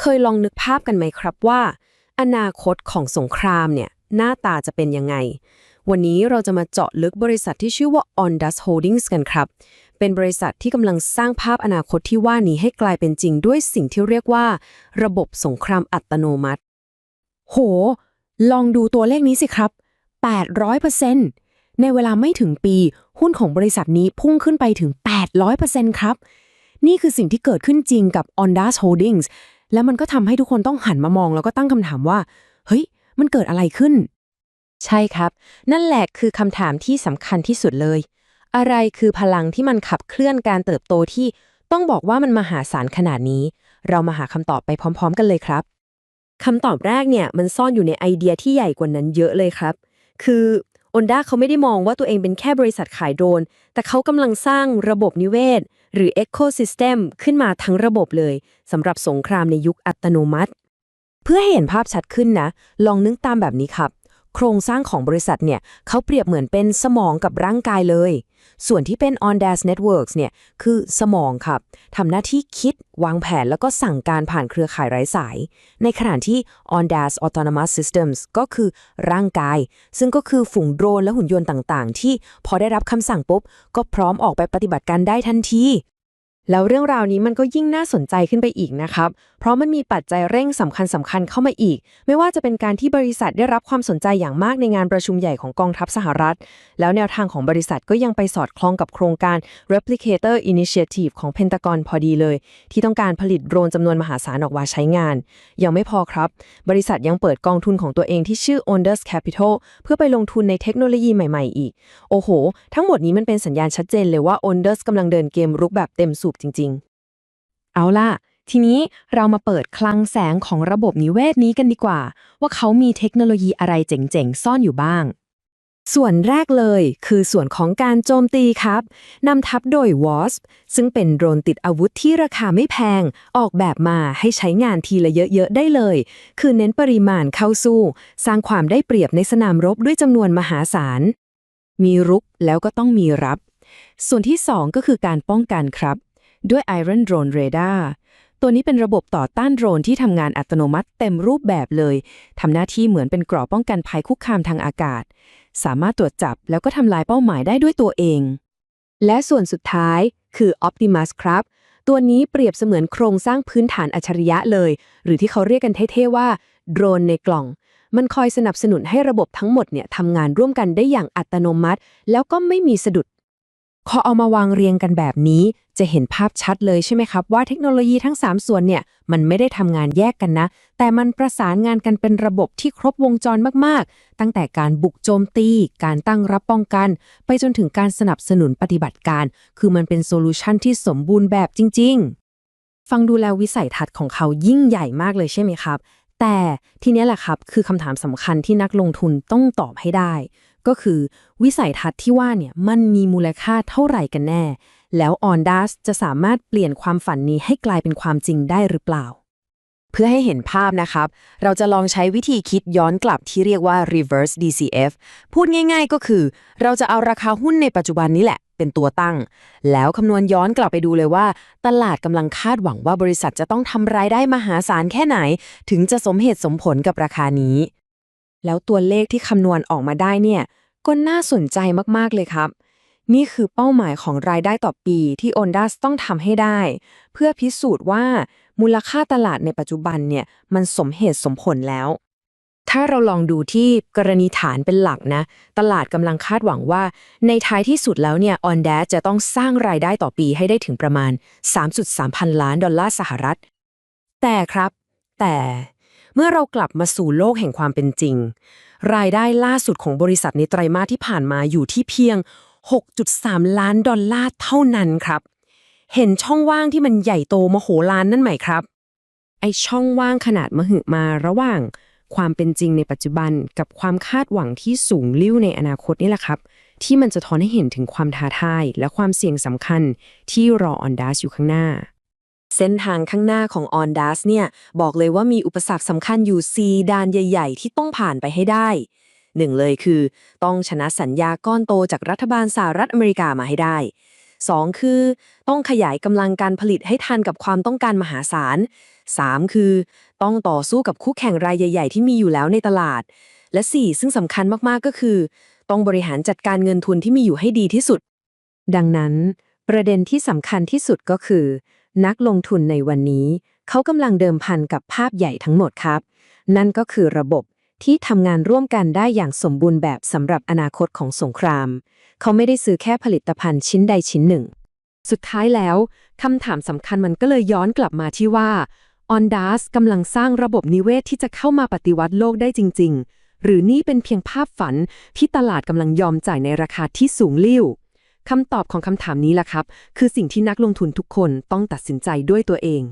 เคยลองนึกภาพกันไหมครับว่า อนาคตของสงครามเนี่ยหน้าตาจะเป็นยังไง วันนี้เราจะมาเจาะลึกบริษัทที่ชื่อว่า Ondas Holdings กันครับ เป็นบริษัทที่กำลังสร้างภาพอนาคตที่ว่านี้ให้กลายเป็นจริงด้วยสิ่งที่เรียกว่า ระบบสงครามอัตโนมัติ โห ลองดูตัวเลขนี้สิครับ 800%ในเวลาไม่ถึงปี หุ้นของบริษัทนี้พุ่งขึ้นไปถึง 800%ครับ นี่คือสิ่งที่เกิดขึ้นจริงกับ Ondas Holdings แล้วมันก็ทำให้ทุกคนต้องหันมามองแล้วก็ตั้งคำถามว่า เฮ้ย มันเกิดอะไรขึ้น ใช่ครับ นั่นแหละคือคำถามที่สำคัญที่สุดเลย อะไรคือพลังที่มันขับเคลื่อนการเติบโตที่ต้องบอกว่ามันมหาศาลขนาดนี้ เรามาหาคำตอบไปพร้อม ๆ กันเลยครับคำตอบแรกเนี่ยมันซ่อนอยู่ในไอเดียที่ใหญ่กว่านั้นเยอะเลยครับ คือ อนด้าเขาไม่ได้มองว่าตัวเองเป็นแค่บริษัทขายโดรนแต่เขากำลังสร้างระบบนิเวศ หรือ Ecosystem ขึ้นมาทั้งระบบเลยสำหรับสงครามในยุคอัตโนมัติ เพื่อให้เห็นภาพชัดขึ้นนะ ลองนึกตามแบบนี้ครับ โครงสร้างของบริษัทเนี่ยเขาเปรียบเหมือนเป็นสมองกับร่างกายเลย ส่วนที่เป็น Ondas Networks เนี่ยคือสมองครับทำหน้าที่คิดวางแผนแล้วก็สั่งการผ่านเครือข่ายไร้สาย ในขณะที่ Ondas Autonomous Systems ก็คือร่างกาย ซึ่งก็คือฝูงโดรนและหุ่นยนต์ต่างๆ ที่พอได้รับคำสั่งปุ๊บ ก็พร้อมออกไปปฏิบัติการได้ทันที แล้วเรื่องราวนี้มันก็ยิ่งน่าสนใจขึ้นไปอีกนะครับ เพราะมันมีปัจจัยเร่งสำคัญสำคัญเข้ามาอีก ไม่ว่าจะเป็นการที่บริษัทได้รับความสนใจอย่างมากในงานประชุมใหญ่ของกองทัพสหรัฐ แล้วแนวทางของบริษัทก็ยังไปสอดคล้องกับโครงการ Replicator Initiative ของเพนตากอนพอดีเลย ที่ต้องการผลิตโดรนจำนวนมหาศาลออกมาใช้งาน ยังไม่พอครับ บริษัทยังเปิดกองทุนของตัวเองที่ชื่อ Ondas Capital เพื่อไปลงทุนในเทคโนโลยีใหม่ ๆ อีก โอ้โห ทั้งหมดนี้มันเป็นสัญญาณชัดเจนเลยว่า Ondas กำลังเดินเกมรุกแบบเต็มสูบจริง ๆ เอาล่ะ ทีนี้เรามาเปิดคลังแสงของระบบนิเวศนี้กันดีกว่า ว่าเขามีเทคโนโลยีอะไรเจ๋งๆ ซ่อนอยู่บ้าง ส่วนแรกเลยคือส่วนของการโจมตีครับนำทัพโดย WASP ซึ่งเป็นโดรนติดอาวุธที่ราคาไม่แพง ออกแบบมาให้ใช้งานทีละเยอะๆได้เลย คือเน้นปริมาณเข้าสู้ สร้างความได้เปรียบในสนามรบด้วยจำนวนมหาศาลมีรุกแล้วก็ต้องมีรับ ส่วนที่ 2 ก็คือการป้องกันครับ ด้วย Iron Drone Radar ตัวนี้เป็นระบบต่อต้านโดรนที่ทำงานอัตโนมัติเต็มรูปแบบเลย ทำหน้าที่เหมือนเป็นเกราะป้องกันภัยคุกคามทางอากาศ สามารถตรวจจับแล้วก็ทำลายเป้าหมายได้ด้วยตัวเอง และส่วนสุดท้ายคือ Optimus ครับ ตัวนี้เปรียบเสมือนโครงสร้างพื้นฐานอัจฉริยะเลย หรือที่เขาเรียกกันเท่ๆว่าโดรนในกล่อง มันคอยสนับสนุนให้ระบบทั้งหมดเนี่ยทำงานร่วมกันได้อย่างอัตโนมัติ แล้วก็ไม่มีสะดุด พอเอามาวางเรียงกันแบบนี้ จะเห็นภาพชัดเลยใช่ไหมครับ ว่าเทคโนโลยีทั้ง 3 ส่วนเนี่ย มันไม่ได้ทำงานแยกกันนะ แต่มันประสานงานกันเป็นระบบที่ครบวงจรมากๆ ตั้งแต่การบุกโจมตี การตั้งรับป้องกัน ไปจนถึงการสนับสนุนปฏิบัติการ คือมันเป็นโซลูชันที่สมบูรณ์แบบจริง ๆ ฟังดูแล้ววิสัยทัศน์ของเขายิ่งใหญ่มากเลยใช่ไหมครับ แต่ทีนี้แหละครับคือคำถามสำคัญที่นักลงทุนต้องตอบให้ได้ ก็คือวิสัยทัศน์ที่ว่าเนี่ยมันมีมูลค่าเท่าไหร่กันแน่ แล้ว Ondas จะสามารถเปลี่ยนความฝันนี้ให้กลายเป็นความจริงได้หรือเปล่า เพื่อให้เห็นภาพนะครับ เราจะลองใช้วิธีคิดย้อนกลับที่เรียกว่า reverse DCF พูดง่าย ๆ ก็คือ เราจะเอาราคาหุ้นในปัจจุบันนี้แหละเป็นตัวตั้ง แล้วคำนวณย้อนกลับไปดูเลยว่า ตลาดกำลังคาดหวังว่าบริษัทจะต้องทำรายได้มหาศาลแค่ไหน ถึงจะสมเหตุสมผลกับราคานี้ แล้วตัวเลขที่คำนวณออกมาได้เนี่ยก็น่าสนใจมากๆเลยครับ นี่คือเป้าหมายของรายได้ต่อปีที่ Ondas ต้องทำให้ได้ เพื่อพิสูจน์ว่ามูลค่าตลาดในปัจจุบันเนี่ยมันสมเหตุสมผลแล้ว ถ้าเราลองดูที่กรณีฐานเป็นหลักนะ ตลาดกำลังคาดหวังว่า ในท้ายที่สุดแล้วเนี่ย Ondas จะต้องสร้างรายได้ต่อปีให้ได้ถึงประมาณ 3.3 พันล้านดอลลาร์สหรัฐ แต่ครับ แต่ เมื่อเรากลับมาสู่โลกแห่งความเป็นจริง รายได้ล่าสุดของบริษัทในไตรมาสที่ผ่านมาอยู่ที่เพียง 6.3 ล้านดอลลาร์เท่านั้นครับ เห็นช่องว่างที่มันใหญ่โตมโหฬารนั่นไหมครับ ไอช่องว่างขนาดมหึมาระหว่าง ความเป็นจริงในปัจจุบันกับความคาดหวังที่สูงลิ่วในอนาคตนี่แหละครับ ที่มันจะทอนให้เห็นถึงความท้าทายและความเสี่ยงสำคัญที่รอออนดัสอยู่ข้างหน้า เส้นทางข้างหน้าของ Ondas เนี่ย บอกเลยว่ามีอุปสรรคสำคัญอยู่ 4 ด้านใหญ่ ๆ ที่ต้องผ่านไปให้ได้หนึ่งเลยคือ ต้องชนะสัญญาก้อนโตจากรัฐบาลสหรัฐอเมริกามาให้ได้ 2 คือ ต้องขยายกำลังการผลิตให้ทันกับความต้องการมหาศาล 3 คือ ต้องต่อสู้กับคู่แข่งรายใหญ่ ๆ ที่มีอยู่แล้วในตลาด และ 4 ซึ่งสำคัญมากๆก็คือ ต้องบริหารจัดการเงินทุนที่มีอยู่ให้ดีที่สุด ดังนั้น ประเด็นที่สำคัญที่สุดก็คือ นักลงทุนในวันนี้ เขากำลังเดิมพันกับภาพใหญ่ทั้งหมดครับ นั่นก็คือระบบที่ทำงานร่วมกันได้อย่างสมบูรณ์แบบสำหรับอนาคตของสงคราม เขาไม่ได้ซื้อแค่ผลิตภัณฑ์ชิ้นใดชิ้นหนึ่ง สุดท้ายแล้วคำถามสำคัญมันก็เลยย้อนกลับมาที่ว่าออนดัสกำลังสร้างระบบนิเวศที่จะเข้ามาปฏิวัติโลกได้จริง ๆ หรือนี่เป็นเพียงภาพฝันที่ตลาดกำลังยอมจ่ายในราคาที่สูงลิ่ว คำตอบของคำถามนี้ล่ะครับ คือสิ่งที่นักลงทุนทุกคนต้องตัดสินใจด้วยตัวเอง